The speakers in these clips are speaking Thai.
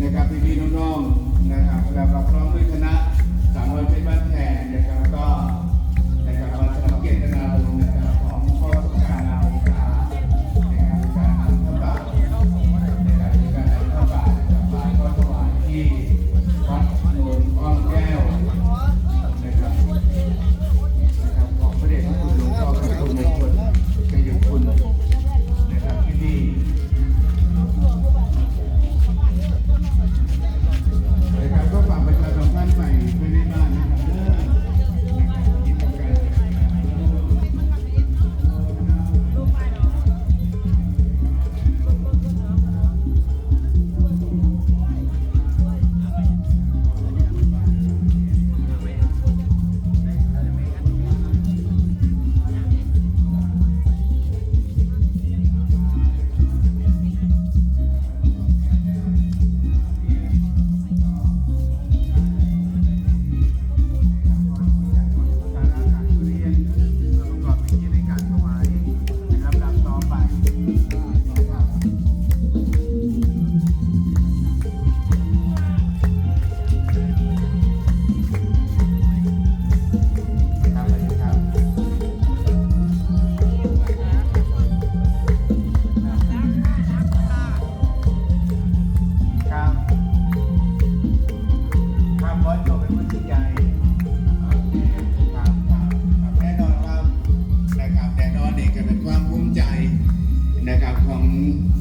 นะครับพี่ๆน้องๆนะครับและครอบร name.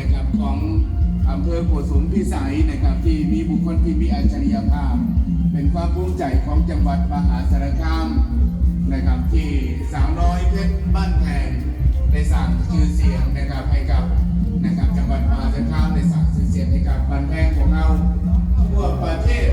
นะครับของอำเภอโกสุมพิสัยนะครับที่มีบุคคลที่มีอัจฉริยภาพ เป็นความภูมิใจของจังหวัดมหาสารคามนะครับที่สาวน้อยเพชรบ้านแพงได้สร้งชื่อเสียงนะครับให้กับนะครับจังหวัดมหาสารคามได้สร้งชื่อเสียงให้กับบานแพงของเราทั่วประเทศ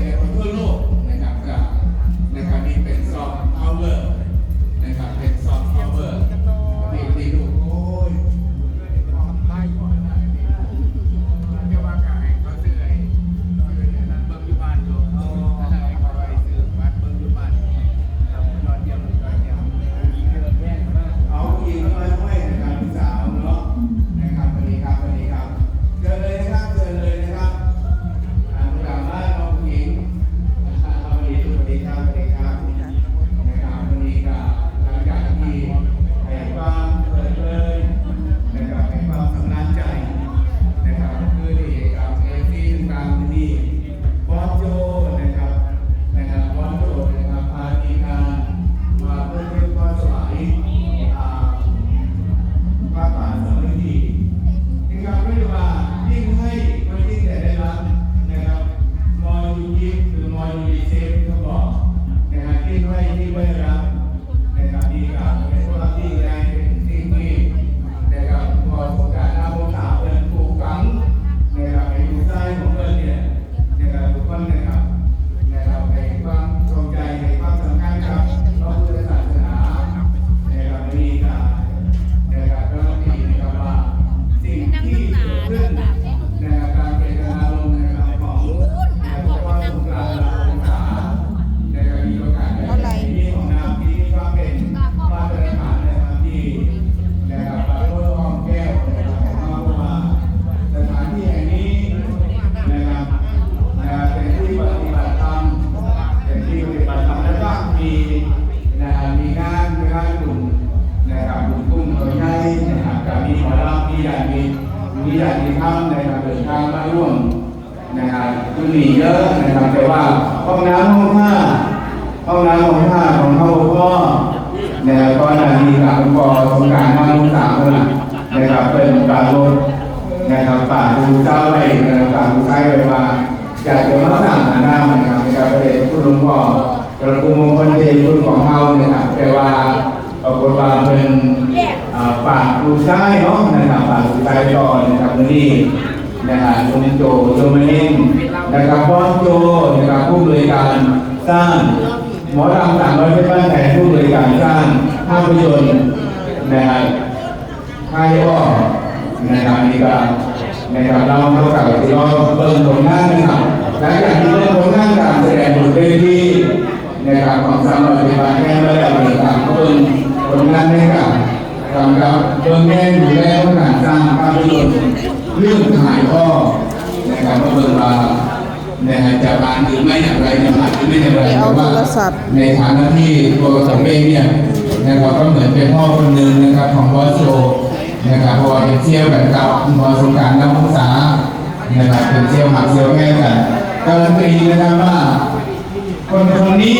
มีหลายที่ท่านนะครเดินทางมาร่วมนะครับมัมีเยอะนะครับแต่ว่าห้องน้ำห้องผ้าห้องน้ำห้องผ้าของเขาก็นะครับก็นาทีสามปอสงการห้าลูกสามคนะนะครับเป็นการลดนะครับป่าดูเจ้าไรนะครับป่าดูใต้ไปว่าอยากจะมาสั่งหาน้านะครับในการประเด็นคุณหลวงพ่อกระปุมงคลเทพุนของเขาเนี่ยครับแต่ว่าปรากฏว่าเป็น อ่าป่าดูใช้เนาะนะครับป่าดูใช้ต่อนะครับวันนี้นะฮะคุณโจโจมานินนะครับบอโจนะครับผู้บริการสร้างหมอรำสามร้อยเป็นบ้านแผนผู้บริการสร้างภาพยนตร์นะฮะค่ายอ้อนะครับนี่ก็นะครับเราเรากับที่เราเบิ่งผลงาน อไม่อย่างไรจะผ่านหรือไม่อย่างไรเอาแต่ว่าโทรศัพท์ในฐานะที่ตัวผมเองเนี่ยนะครับก็เหมือนเป็นพ่อคนหนึ่งนะครับของบอสโจนะครับเพราะว่าเป็นเชี่ยวกันกับบอสสงกรารน้ำมุสานะครับเป็นเชี่ยวหักเชี่ยวแก้กันการันตีนะครับว่าคนคนนี้